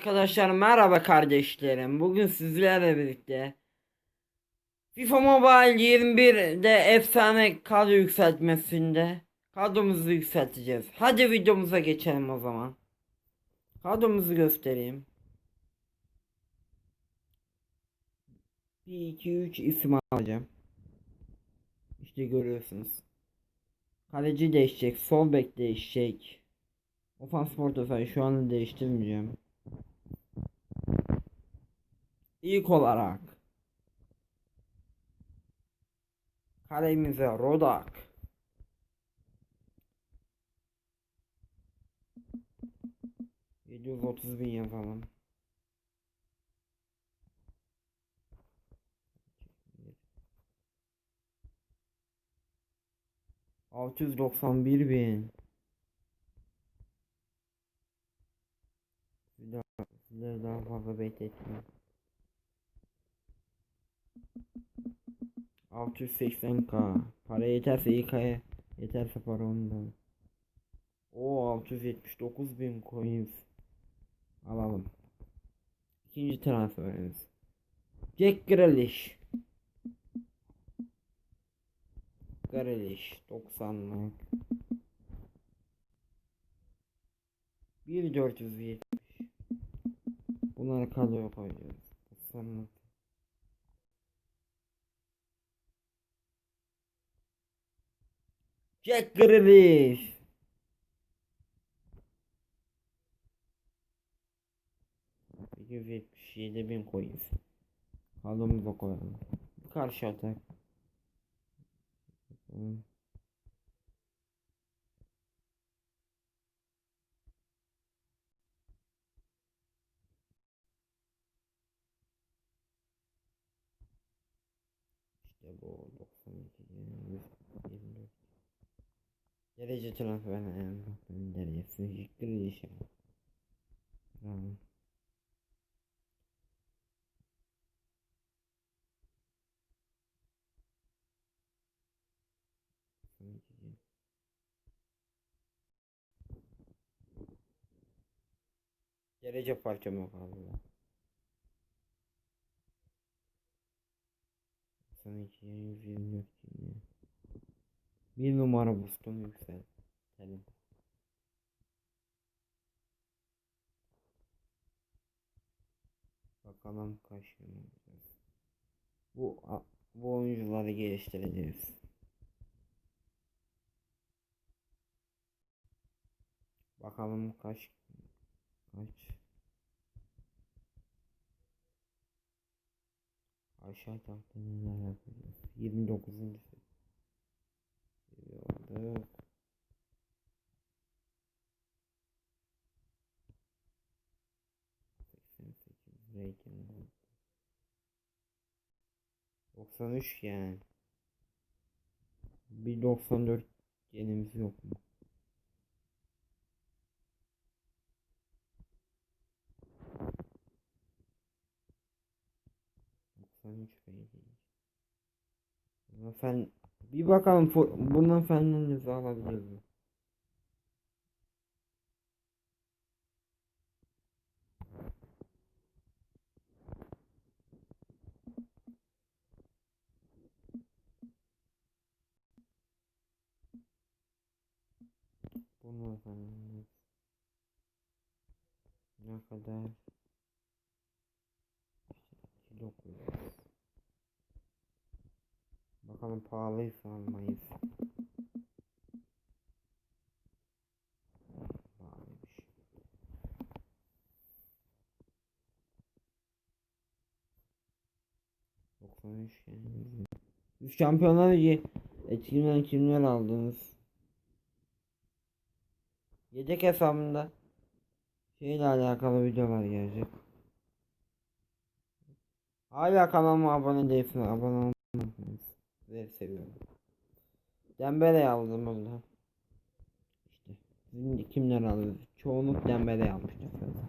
Arkadaşlar merhaba kardeşlerim. Bugün sizlerle birlikte FIFA Mobile 21'de efsane kadro yükseltmesinde kadromuzu yükselteceğiz. Hadi videomuza geçelim o zaman. Kadromuzu göstereyim. 1 2 3 isim alacağım. İşte görüyorsunuz. Kaleci değişecek, sol bek değişecek. Ofans portföy şu an değiştirmeyeceğim. İlk olarak kalemize Rodak. Otuz bin yazalım. Altı doksan bir bin. Sizleri daha fazla bekletmiyorum. 680k. Para yeterse İK'ya. Yeterse para ondan. O 679 bin coins. Alalım. İkinci transferimiz. Jack Grealish. Grealish 90'lık. 1470. Bunları kadroya koyacağız. 90'lık. Jack Grealish. Yedi bin coins. Kadromuza koyalım. Karşı atak. İşte bu 92 124 Derece transfer en bakın derecesi yıktır işe. Tamam. Derece parçamı kaldı. 92 124 kimya. Bir numara boostum yükseltelim. Bakalım kaç. Bu bu oyuncuları geliştireceğiz. Bakalım kaç kaç aşağı tahta neler yapacağız. 29. 93 yani. Bir 94 yenimiz yok mu? Fen bir bakalım bundan fenlerinizi alabiliriz mi? Bunu efendim ne kadar? İşte 900 bakalım pahalıysa almayız. Üç şampiyonlar ligi etkileyen kimler aldınız? Yedek hesabımda şeyle alakalı videolar gelecek. Hala kanalıma abone değilsiniz. Abone olmayı unutmayın. Seviyorum. Dembele aldım burada. İşte de kimler aldı? Çoğunluk Dembele almıştı zaten.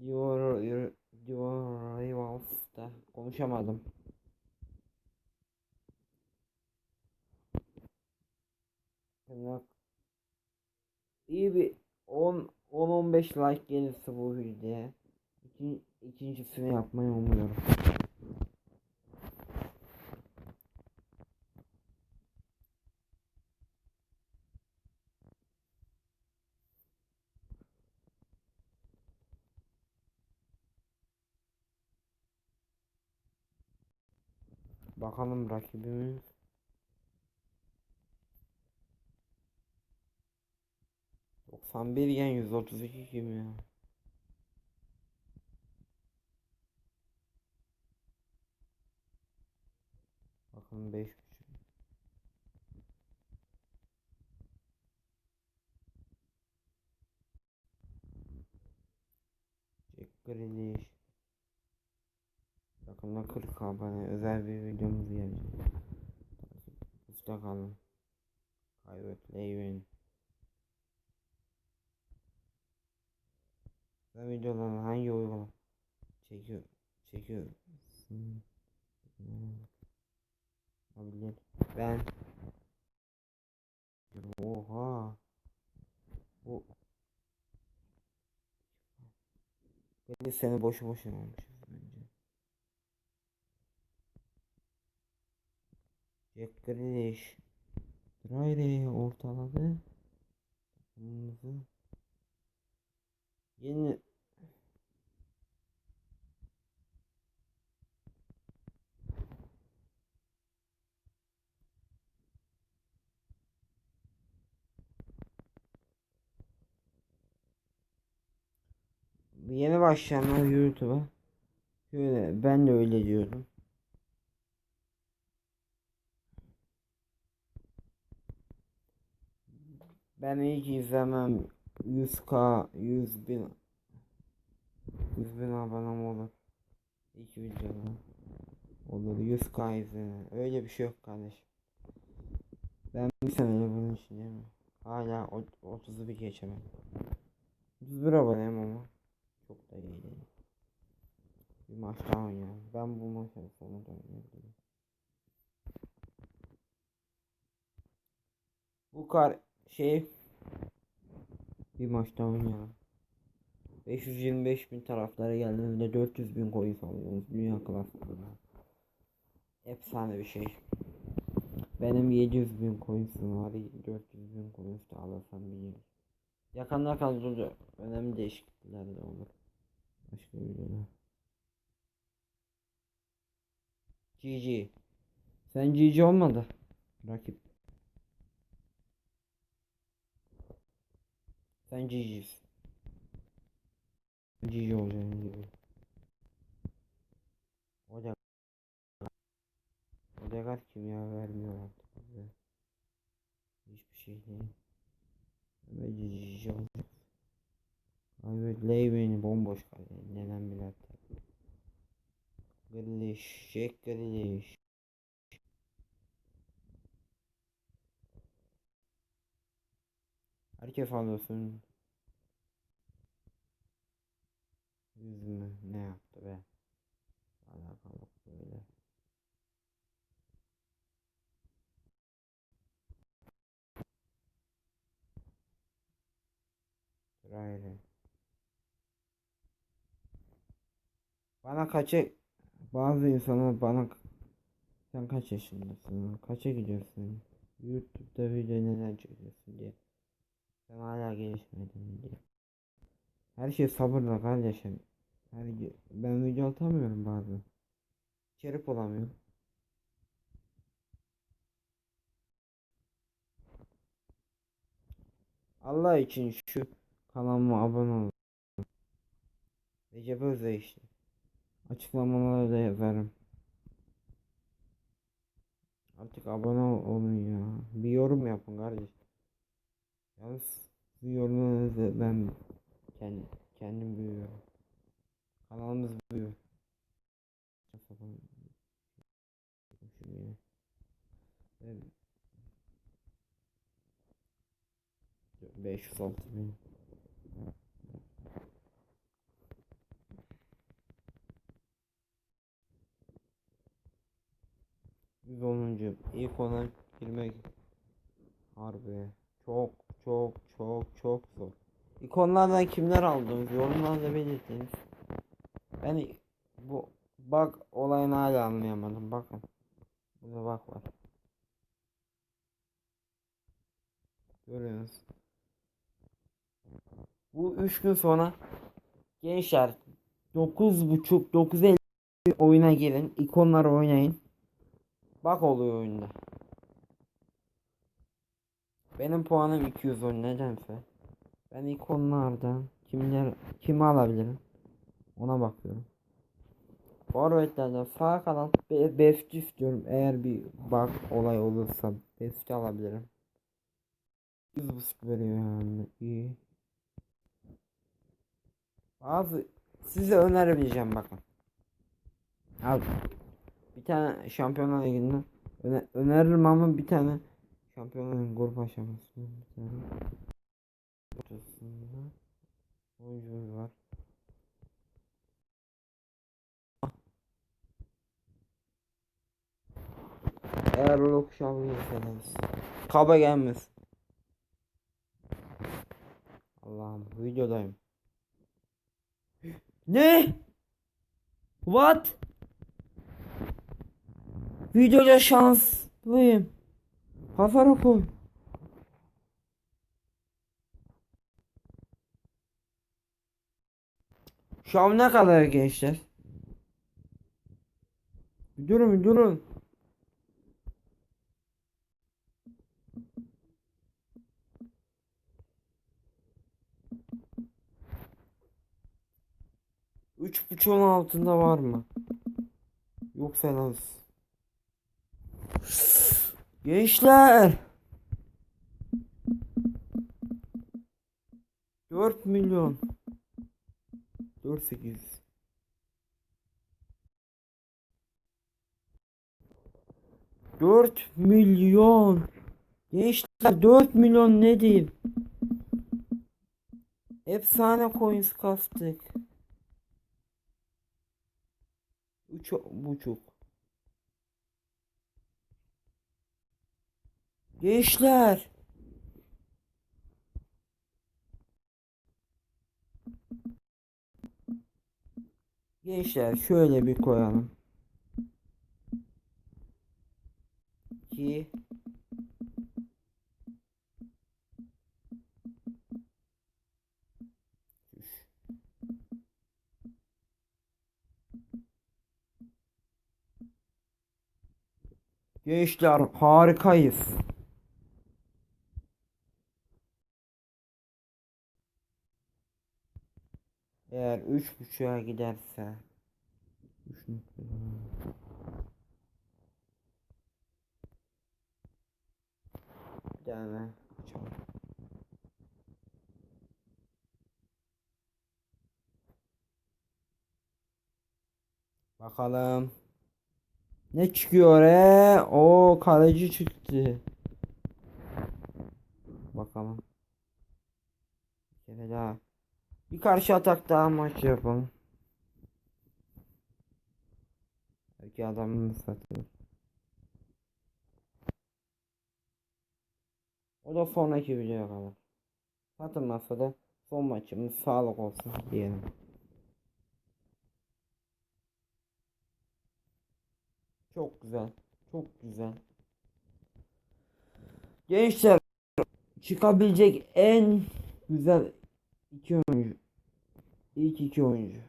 Dior Dior Rivals'ta konuşamadım. Tırnak iyi bir 10 10-15 15 like gelirse bu videoya ikin, ikincisini yapmayı umuyorum. Bakalım rakibimiz. Doksan bir gen 132 kim ya? Bakın 5 Jack Grealish Yakında 40 abone özel bir videomuz gelecek. Usta kalın. Kaybet Leyvin. Ben videoları hangi uygulama çekiyor çekiyor. Olabilir. Ben Oha. Bu Beni seni boşu boşuna almışız bence. Jack Grealish Drayre'yi ortaladı. Takımımızı Yeni Yeni başlayanlar YouTube'a Şöyle ben de öyle diyordum. Ben hiç izlemem 100k 100 bin 100 bin abonem olur. İlk videoda olur 100k izlenir. Öyle bir şey yok kardeşim. Ben bir sene bunun için değil mi? Hala 30'u bir geçemem. 31 aboneyim ama çok da iyi değil. Bir maç daha oynayalım. Ben bu maçın sonunda oynayabilirim. Bu kar şey bir maç daha oynayalım. 525 bin taraflara geldiğinde 400 bin coin alıyoruz. Dünya klasında. Efsane bir şey. Benim 700 bin coins'im var. 400 bin coins de alırsam bir Yakında kadroda önemli değişiklikler de olur. Başka videoda. GG. Sen GG olmadı. Rakip. Sen GG'sin. GG olacaksın. Ocak. Ocak kimya vermiyor artık bize. Hiçbir şey değil. Ve GG olacak. Abi Leyvin'i bomboş kaldı. Neden birader. Grealish, Jack Grealish. Herkes alıyorsun. Yüzümü ne yaptı be? Alakalı böyle. Sırayla. Bana kaçı bazı insanlar bana sen kaç yaşındasın? Kaça gidiyorsun? YouTube'da video neden çekiyorsun diye. Sen hala gelişmedin diye. Her şey sabırla kardeşim. Her ben video atamıyorum bazen. İçerik olamıyorum. Allah için şu kanalıma abone olun. Recep Özde işte. Açıklamalara da yazarım. Artık abone olun ya. Bir yorum yapın kardeş. Yalnız bu yorumlarınızı ben kendim, kendim büyüyorum. Kanalımız büyüyor. Evet. 506 bin. Biz 10. ilk ona girmek harbi çok çok çok çok zor. İkonlardan kimler aldınız? Yorumlarda belirtiniz. Ben bu bak olayını hala anlayamadım. Bakın. Burada bak var. Görüyorsunuz. Bu 3 gün sonra gençler 9.30 9.50 oyuna girin. ikonları oynayın. Bak oluyor oyunda. Benim puanım 210 nedense. Ben ikonlardan kimler kimi alabilirim? Ona bakıyorum. Forvetlerden sağ kanat be best istiyorum. Eğer bir bak olay olursa best alabilirim. 100 veriyor yani. İyi. Bazı size önerebileceğim bakın. Abi bir tane Şampiyonlar Ligi'nden öne öneririm ama bir tane Şampiyonlar Ligi grup aşaması bir tane ortasında oyuncumuz var. Eğer o kuşanlıysanız kaba gelmez. Allah'ım videodayım. Ne? What? Videoda şanslıyım. Hasar koy. Şu an ne kadar gençler? Durun durun. Üç buçuğun altında var mı? En az. Gençler. 4 milyon. 4 8. Dört milyon. Gençler 4 milyon ne diyeyim? Efsane coins kastık. Üç buçuk. Gençler. Gençler şöyle bir koyalım. 2 Gençler harikayız. Eğer üç buçuğa giderse üç nokta- Bir tane açalım. Bakalım. Ne çıkıyor e? O kaleci çıktı. Bakalım. Bir kere daha. Bir karşı atak daha maç yapalım. Belki adamını satılır. O da sonraki videoya kadar. Satılmazsa da son maçımız sağlık olsun diyelim. Çok güzel. Çok güzel. Gençler çıkabilecek en güzel iki oyuncu. İlk iki oyuncu.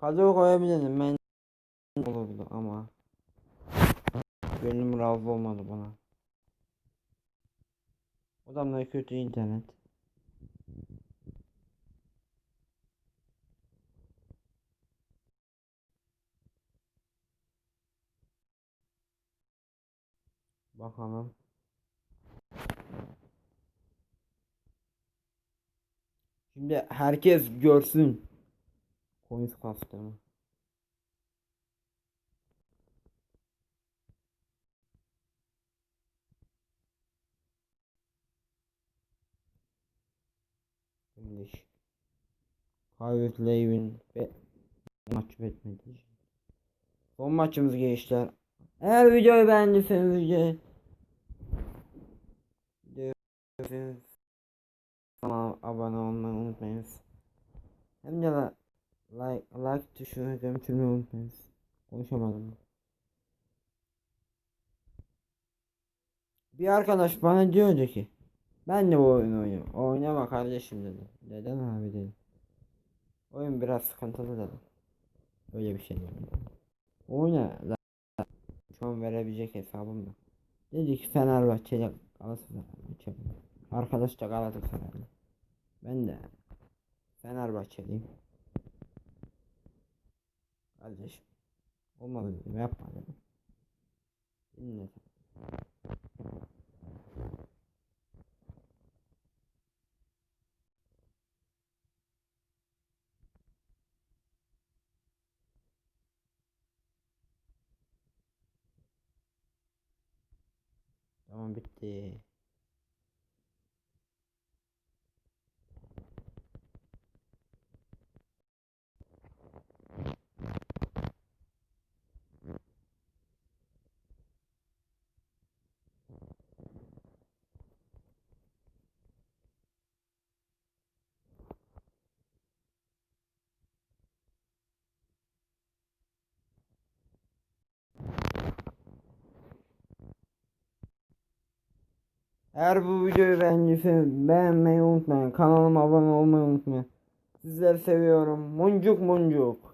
Kadro koyabilirim ben olurdu ama gönlüm razı olmadı bana. Adamlar kötü internet. Bakalım. Şimdi herkes görsün. Coins kastığımı. Şimdi Kayıt Levin ve maç bitmedi. Son maçımız gençler. Eğer videoyu beğendiyseniz videoyu Kanalıma abone olmayı unutmayınız. Hem de la- like, like tuşuna gömçürmeyi unutmayınız. Konuşamadım. Bir arkadaş bana diyordu ki ben de bu oyunu oynuyorum. Oynama kardeşim dedi. Neden abi dedim. Oyun biraz sıkıntılı dedim. Öyle bir şey dedim. Oyna. la- Şu an verebilecek hesabım da. Dedi ki Fenerbahçe'yle Galatasaray maçı. Arkadaş da Galatasaraylı. Ben de Fenerbahçeliyim. Kardeşim. Olmadı dedim yapma dedim. Dinledim. Tamam bitti. Eğer bu videoyu beğendiyseniz beğenmeyi unutmayın. Kanalıma abone olmayı unutmayın. Sizleri seviyorum. Muncuk muncuk.